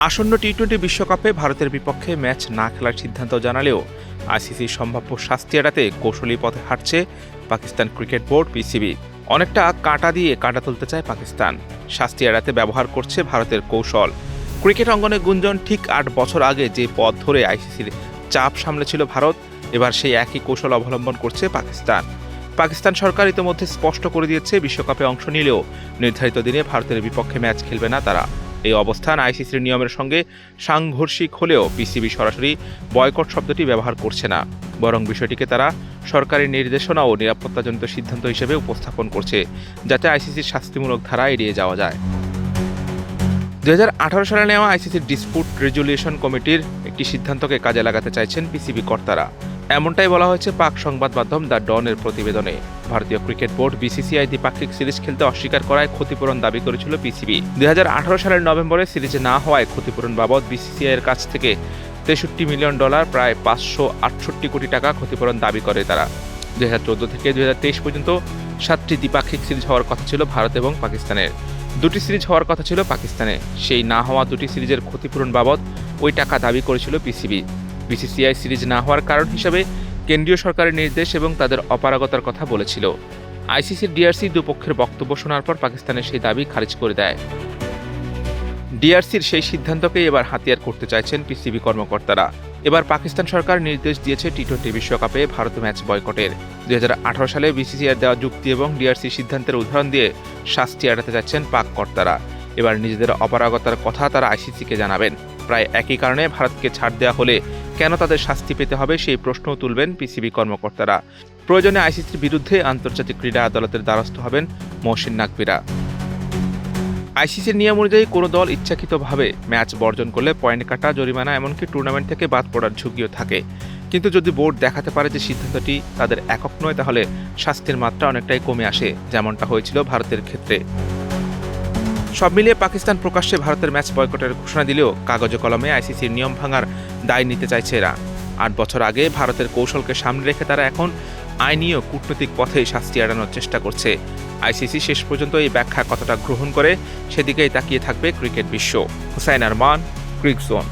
আসন্ন T twenty বিশ্বকাপে ভারতের বিপক্ষে ম্যাচ না খেলার সিদ্ধান্ত জানালেও আইসিসির সম্ভাব্য শাস্তি এড়াতে কৌশলী পথে হাঁটছে পাকিস্তান ক্রিকেট বোর্ড পিসিবি অনেকটা কাঁটা দিয়ে কাঁটা তুলতে চায় পাকিস্তান। শাস্তি এড়াতে ব্যবহার করছে ভারতের কৌশল। ক্রিকেট অঙ্গনে গুঞ্জন ঠিক আট বছর আগে যে পথ ধরে আইসিসির চাপ সামলেছিল ভারত, এবার সেই একই কৌশল অবলম্বন করছে পাকিস্তান। পাকিস্তান সরকার ইতিমধ্যে স্পষ্ট করে দিয়েছে বিশ্বকাপে অংশ নিলেও নির্ধারিত দিনে ভারতের বিপক্ষে ম্যাচ খেলবে না তারা। এই অবস্থান আইসিসির নিয়মের সঙ্গে সাংঘর্ষিক হলেও পিসিবি সরাসরি বয়কট শব্দটি ব্যবহার করছে না। বরং বিষয়টিকে তারা সরকারি নির্দেশনা ও নিরাপত্তাজনিত সিদ্ধান্ত হিসেবে উপস্থাপন করছে, যাতে আইসিসির শাস্তিমূলক ধারা এড়িয়ে যাওয়া যায়। দুই হাজার আঠারো সালে নেওয়া আইসিসির ডিসপুট রেজুলিউশন কমিটির একটি সিদ্ধান্তকে কাজে লাগাতে চাইছেন পিসিবি কর্তারা। এমনটাই বলা হয়েছে পাক সংবাদ মাধ্যম দ্য ডনের প্রতিবেদনে। ভারতীয় ক্রিকেট বোর্ড বিসিসিআই দ্বিপাক্ষিক সিরিজ খেলতে অস্বীকার করায় ক্ষতিপূরণ দাবি করেছিল পিসিবি দুই হাজার আঠারো সালের নভেম্বরে সিরিজে না হওয়ায় ক্ষতিপূরণ বাবদ বিসিসিআই এর কাছ থেকে তেষট্টি মিলিয়ন ডলার, প্রায় পাঁচশো আটষট্টি কোটি টাকা ক্ষতিপূরণ দাবি করে তারা। দুই হাজার চোদ্দ থেকে দুই হাজার তেইশ পর্যন্ত সাতটি দ্বিপাক্ষিক সিরিজ হওয়ার কথা ছিল ভারত এবং পাকিস্তানের। দুটি সিরিজ হওয়ার কথা ছিল পাকিস্তানে। সেই না হওয়া দুটি সিরিজের ক্ষতিপূরণ বাবদ ওই টাকা দাবি করেছিল পিসিবি বিসিসিআই সিরিজ না হওয়ার কারণ হিসাবে কেন্দ্রীয় সরকারের নির্দেশ এবং তাদের অপারগতার কথা বলেছিল। আইসিসির ডিআরসি দুপক্ষের বক্তব্য শোনার পর পাকিস্তানের সেই দাবি খারিজ করে দেয়। ডিআরসির সেই সিদ্ধান্তকেই এবার হাতিয়ার করতে চাইছেন পিসিবি কর্মকর্তারা। এবার পাকিস্তান সরকার নির্দেশ দিয়েছে টি টোয়েন্টি বিশ্বকাপে ভারত ম্যাচ বয়কটের। দুই সালে বিসিসিআর দেওয়া যুক্তি এবং ডিআরসি সিদ্ধান্তের উদাহরণ দিয়ে শাস্তি এড়াতে যাচ্ছেন পাক কর্তারা। এবার নিজেদের অপারগতার কথা তারা আইসিসিকে জানাবেন। প্রায় একই কারণে ভারতকে ছাড় দেওয়া হলে কেন তাদের শাস্তি পেতে হবে সেই প্রশ্নও তুলবেন পিসিবি কর্মকর্তারা। প্রয়োজনে আইসিসির বিরুদ্ধে আন্তর্জাতিক ক্রীড়া আদালতের দ্বারস্থ হবেন মহসিন নাকবিরা আইসিসির নিয়ম অনুযায়ী কোনো দল ইচ্ছাকৃতভাবে ম্যাচ বর্জন করলে পয়েন্ট কাটা, জরিমানা, এমনকি টুর্নামেন্ট থেকে বাদ পড়ার ঝুঁকিও থাকে। কিন্তু যদি বোর্ড দেখাতে পারে যে সিদ্ধান্তটি তাদের একক নয়, তাহলে শাস্তির মাত্রা অনেকটাই কমে আসে, যেমনটা হয়েছিল ভারতের ক্ষেত্রে। সব মিলিয়ে পাকিস্তান প্রকাশ্যে ভারতের ম্যাচ বয়কটের ঘোষণা দিলেও কাগজে কলমে আইসিসির নিয়ম ভাঙার দায় নিতে চাইছে এরা। আট বছর আগে ভারতের কৌশলকে সামনে রেখে তারা এখন আইনীয় কূটনৈতিক পথে শাস্তি এড়ানোর চেষ্টা করছে। আইসিসি শেষ পর্যন্ত এই ব্যাখ্যা কতটা গ্রহণ করে, সেদিকেই তাকিয়ে থাকবে ক্রিকেট বিশ্ব। হুসাইন আরমান ক্রিক জোন